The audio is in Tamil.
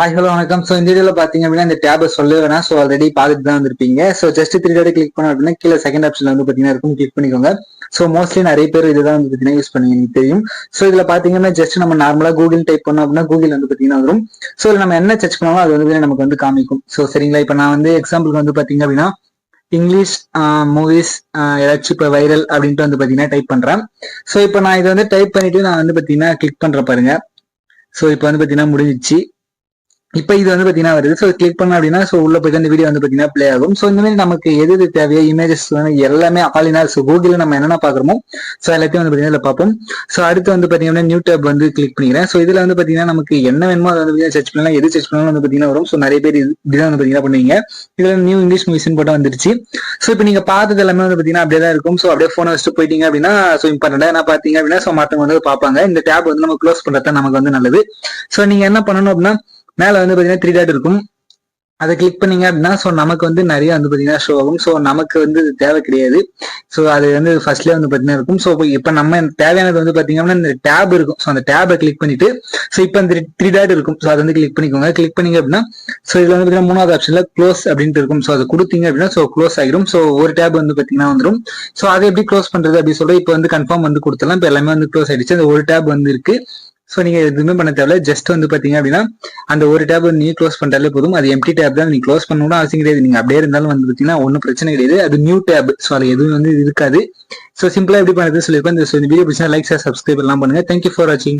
ஹாய் ஹலோ வணக்கம். ஸோ இந்த வீடியோல பார்த்தீங்க அப்படின்னா இந்த டேபை சொல்ல வேணாம். ஸோ ஆல்ரெடி பார்த்துட்டு தான் வந்திருப்பீங்க. So just three dot click பண்ண அப்படின்னா கீழே செகண்ட் ஆப்ஷன்ல வந்து பார்த்தீங்கன்னா இருக்கும். கிளிக் பண்ணிக்கோங்க. ஸோ மோஸ்ட்லி நிறைய பேர் இதுதான் வந்து பார்த்தீங்கன்னா யூஸ் பண்ணுவீங்க எனக்கு தெரியும். ஸோ இதில் பார்த்தீங்கன்னா ஜஸ்ட் நம்ம நார்மலாக கூகுள் டைப் பண்ணோம் அப்படின்னா கூகுள் வந்து பார்த்தீங்கன்னா வரும். ஸோ இதில் நம்ம என்ன சர்ச் பண்ணாலும் அது வந்து நமக்கு வந்து காமிக்கும். ஸோ சரிங்களா? இப்போ நான் வந்து எக்ஸாம்பிளுக்கு வந்து பார்த்தீங்க அப்படின்னா இங்கிலீஷ் மூவிஸ் ஏதாச்சும் இப்போ வைரல் அப்படின்ட்டு வந்து பார்த்தீங்கன்னா டைப் பண்ணுறேன் ஸோ இப்போ நான் இதை வந்து டைப் பண்ணிட்டு நான் வந்து பார்த்தீங்கன்னா கிளிக் பண்ணுற பாருங்க. ஸோ இப்போ வந்து பார்த்தீங்கன்னா முடிஞ்சிச்சு. இப்போ இது வந்து பார்த்தீங்கன்னா வருது. ஸோ கிளிக் பண்ண அப்படின்னா ஸோ உள்ள போயிட்டு அந்த வீடியோ வந்து பார்த்தீங்கன்னா ப்ளே ஆகும். ஸோ இந்த மாதிரி நமக்கு எது எது தேவையோ இமேஜஸ் எல்லாமே ஆலினா ஸோ கூகுளில் நம்ம என்னென்ன பார்க்குறோமோ ஸோ எல்லாத்தையும் வந்து பார்த்தீங்கன்னா இதில் பார்ப்போம். ஸோ அடுத்து வந்து பார்த்தீங்கன்னா நியூ டேப் வந்து கிளிக் பண்ணிக்கிறேன். ஸோ இதில் வந்து பார்த்தீங்கன்னா நமக்கு என்ன வேணுமோ அதை வந்து சர்ச் பண்ணலாம். எது சர்ச் பண்ணாலும் வந்து பார்த்தீங்கன்னா வரும். ஸோ நிறைய பேர் இது- இப்படிதான் வந்து பார்த்தீங்கன்னா பண்ணுவீங்க. இதில் நியூ இங்கிலீஷ் மிஷின் போட்டு வந்துருச்சு. ஸோ இப்போ நீங்கள் பார்த்தது எல்லாமே வந்து பார்த்தீங்கன்னா அப்படியே தான் இருக்கும். ஸோ அப்படியே ஃபோனை வச்சுட்டு போயிட்டீங்க அப்படின்னா ஸோ இம்பார்ட்டண்டா என்ன பார்த்தீங்க அப்படின்னா ஸோ மற்றவங்க வந்து பார்ப்பாங்க. இந்த டேப் வந்து நம்ம க்ளோஸ் பண்ணுறது தான் நமக்கு வந்து நல்லது. ஸோ நீங்க என்ன பண்ணணும் அப்படின்னா மேல வந்து பாத்தீங்கன்னா த்ரீ டாட் இருக்கும். அதை கிளிக் பண்ணீங்க அப்படின்னா ஸோ நமக்கு வந்து நிறைய வந்து பாத்தீங்கன்னா ஷோ ஆகும். ஸோ நமக்கு வந்து தேவை கிடையாது. ஸோ அது வந்து ஃபர்ஸ்ட்லேயே வந்து பாத்தீங்கன்னா இருக்கும். ஸோ இப்போ நம்ம தேவையானது வந்து பாத்தீங்க அப்படின்னா இந்த டேப் இருக்கும். ஸோ அந்த டேபை கிளிக் பண்ணிட்டு ஸோ இப்போ அந்த த்ரீ டாட் இருக்கும். ஸோ அதை வந்து கிளிக் பண்ணிக்கோங்க. கிளிக் பண்ணீங்க அப்படின்னா ஸோ இதுல வந்து பாத்தீங்கன்னா மூணாவது ஆப்ஷன்ல க்ளோஸ் அப்படின்ட்டு இருக்கும். ஸோ அதை கொடுத்தீங்க அப்படின்னா ஸோ க்ளோஸ் ஆகிடும் ஸோ ஒரு டேப் வந்து பாத்தீங்கன்னா வந்துடும் ஸோ அதை எப்படி க்ளோஸ் பண்றது அப்படின்னு சொல்லி இப்போ வந்து கன்ஃபார்ம் வந்து கொடுத்தலாம் இப்போ எல்லாமே வந்து க்ளோஸ் ஆயிடுச்சு. அந்த ஒரு டேப் வந்து இருக்கு. ஸோ நீங்க எதுவுமே பண்ண தேவையில்ல. ஜஸ்ட் வந்து பாத்தீங்க அப்படின்னா அந்த ஒரு டேப் நீ க்ளோஸ் பண்ணாலே போதும். அது எம்டி டேப் தான். நீ க்ளோஸ் பண்ணணும் அவசியம் கிடையாது. நீங்க அப்படியே இருந்தாலும் வந்து பாத்தீங்கன்னா ஒன்றும் பிரச்சனை கிடையாது. அது நியூ டேப் ஸோ அது எதுவும் வந்து இருக்காது. ஸோ சிம்பிளா எப்படி பண்ணுறது சொல்லியிருப்பேன் இந்த வீடியோ பிடிச்சா லைக் சப்ஸ்கிரைப் எல்லாம் பண்ணுங்க. தேங்க்யூ ஃபார் வாட்சிங்